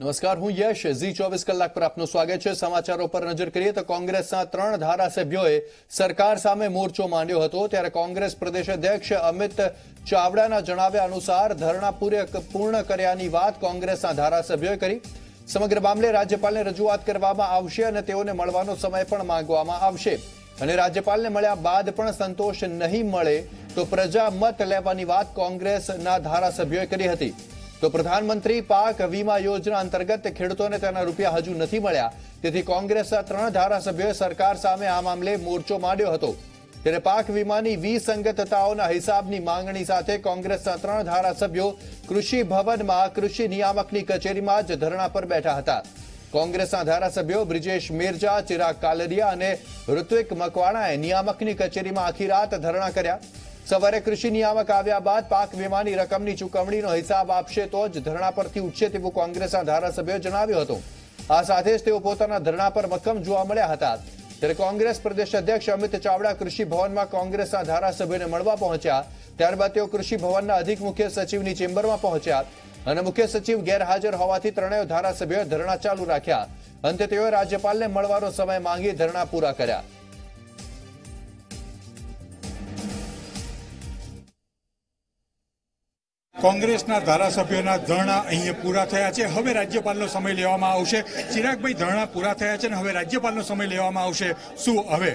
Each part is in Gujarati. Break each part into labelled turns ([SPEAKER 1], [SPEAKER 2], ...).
[SPEAKER 1] નમસ્કાર, હું યશ. ઝી ચોવીસ કલાક પર આપનું સ્વાગત છે. સમાચારો પર નજર કરીએ તો કોંગ્રેસના ત્રણ ધારાસભ્યોએ સરકાર સામે મોરચો માંડ્યો હતો. ત્યારે કોંગ્રેસ પ્રદેશ અધ્યક્ષ અમિત ચાવડાના જણાવ્યા અનુસાર ધરણા પૂર્ણ કર્યાની વાત કોંગ્રેસના ધારાસભ્યોએ કરી. સમગ્ર મામલે રાજ્યપાલને રજૂઆત કરવામાં આવશે અને તેઓને મળવાનો સમય પણ માંગવામાં આવશે. અને રાજ્યપાલને મળ્યા બાદ પણ સંતોષ નહીં મળે તો પ્રજા મત લેવાની વાત કોંગ્રેસના ધારાસભ્યોએ કરી હતી. તો પ્રધાનમંત્રી પાક વીમા યોજના અંતર્ગત ખેડૂતોને તેના રૂપિયા હજુ નથી મળ્યા. તેથી કોંગ્રેસના ત્રણ ધારાસભ્યોએ સરકાર સામે આ મામલે મોરચો માંડ્યો હતો. ત્યારે પાક વીમાની વિસંગતતાઓના હિસાબની માંગણી સાથે કોંગ્રેસના ત્રણ ધારાસભ્યો કૃષિ ભવનમાં કૃષિ નિયામકની કચેરીમાં જ ધરણા પર બેઠા હતા. કોંગ્રેસના ધારાસભ્યો બ્રિજેશ મિર્જા, ચિરાગ કાલરિયા અને ઋત્વિક મકવાણાએ નિયામકની કચેરીમાં આખી રાત ધરણા કર્યા. સવારે કૃષિ નિયામક આવ્યા બાદ પાક વીમાની રકમની ચૂકવણીનો હિસાબ આપશે તો જ ધરણા પરથી ઉઠશે તેવું કોંગ્રેસના ધારાસભ્યોએ જણાવ્યું હતું. આ સાથે જ તેઓ પોતાના ધરણા પર મક્કમ જોવા મળ્યા હતા. ત્યારે કોંગ્રેસ પ્રદેશ અધ્યક્ષ અમિત ચાવડા કૃષિ ભવનમાં કોંગ્રેસના ધારાસભ્યોને મળવા પહોંચ્યા, ત્યારબાદ તેઓ કૃષિ ભવનના અધિક મુખ્ય સચિવની ચેમ્બરમાં પહોંચ્યા અને મુખ્ય સચિવ ગેરહાજર હોવાથી ત્રણેય ધારાસભ્યોએ ધરણા ચાલુ રાખ્યા. અંતે તેઓએ રાજ્યપાલને મળવાનો સમય માંગી ધરણા પૂરા કર્યા.
[SPEAKER 2] કોંગ્રેસના ધારાસભ્યોના ધરણા અહીંયા પૂરા થયા છે. હવે રાજ્યપાલનો સમય લેવામાં આવશે. ચિરાગભાઈ ધરણા પૂરા થયા છે અને હવે રાજ્યપાલનો સમય લેવામાં આવશે. શું હવે?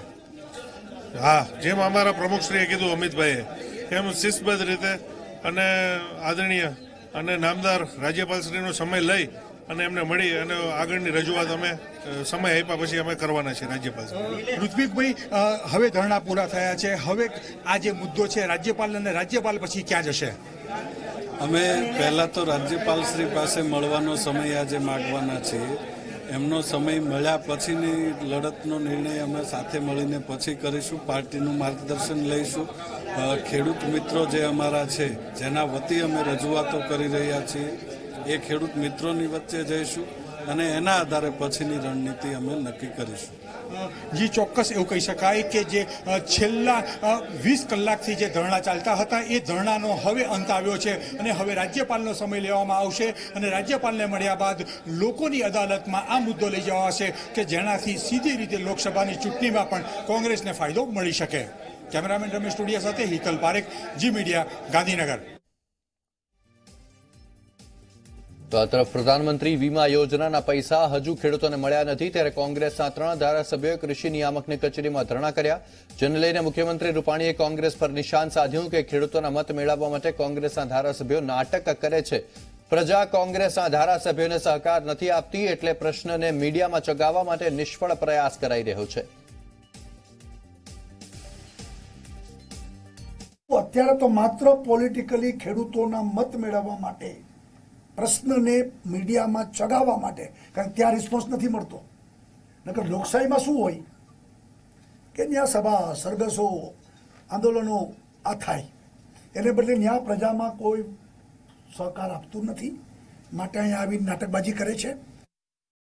[SPEAKER 3] હા જેમ અમારા પ્રમુખશ્રીએ કીધું અમિતભાઈએ એમ શિસ્તબદ્ધ રીતે અને આદરણીય અને નામદાર રાજ્યપાલશ્રીનો સમય લઈ અને એમને મળી અને આગળની રજૂઆત અમે સમય આપ્યા પછી અમે કરવાના છીએ રાજ્યપાલ
[SPEAKER 2] ઋત્વિકભાઈ હવે ધરણા પૂરા થયા છે. હવે આ જે મુદ્દો છે રાજ્યપાલ અને રાજ્યપાલ પછી ક્યાં જશે?
[SPEAKER 4] અમે પહેલા તો રાજ્યપાલ શ્રી પાસે મળવાનો સમય આજે માગવાના છીએ. એમનો સમય મળ્યા પછીની લડતનો નિર્ણય અમે સાથે મળીને પછી કરીશું, પાર્ટીનું માર્ગદર્શન લઈશું. ખેડૂત મિત્રો જે અમારા છે, જેના વતી અમે રજૂઆતો કરી રહ્યા છીએ, એ ખેડૂત મિત્રોની વચ્ચે જઈશું અને એના આધારે પછીની રણનીતિ અમે નક્કી કરીશું.
[SPEAKER 2] જી, ચોક્કસ એવું કહી શકાય કે જે છેલ્લા વીસ કલાકથી જે ધરણા ચાલતા હતા, એ ધરણાનો હવે અંત આવ્યો છે અને હવે રાજ્યપાલનો સમય લેવામાં આવશે અને રાજ્યપાલને મળ્યા બાદ લોકોની અદાલતમાં આ મુદ્દો લઈ જવાશે કે જેનાથી સીધી રીતે લોકસભાની ચૂંટણીમાં પણ કોંગ્રેસને ફાયદો મળી શકે. કેમેરામેન રમેશ ટુડિયા સાથે હિકલ પારેખ, જી મીડિયા, ગાંધીનગર.
[SPEAKER 1] તો આ તરફ પ્રધાનમંત્રી વીમા યોજનાના પૈસા હજુ ખેડૂતોને મળ્યા નથી, ત્યારે કોંગ્રેસના ત્રણ ધારાસભ્યોએ કૃષિ નિયામકની કચેરીમાં ધરણા કર્યા. જેને લઈને મુખ્યમંત્રી રૂપાણીએ કોંગ્રેસ પર નિશાન સાધ્યું કે ખેડૂતોના મત મેળવવા માટે કોંગ્રેસના ધારાસભ્યો નાટક કરે છે. પ્રજા કોંગ્રેસના ધારાસભ્યોને સહકાર નથી આપતી એટલે પ્રશ્નને મીડિયામાં ચગાવવા માટે નિષ્ફળ પ્રયાસ કરાઈ રહ્યો છે.
[SPEAKER 5] અત્યારે તો માત્ર પોલિટિકલી ખેડૂતોના મત મેળવવા માટે પ્રશ્નને મીડિયામાં ચગાવવા માટે, કારણ કે ત્યાં રિસ્પોન્સ નથી મળતો. નકર લોકશાહીમાં શું હોય? કે ત્યાં સભા, સરઘસો, આંદોલનો આ થાય. એને બદલે ત્યાં પ્રજામાં કોઈ સહકાર આપતું નથી. માટે અહીંયા આવી નાટકબાજી કરે છે.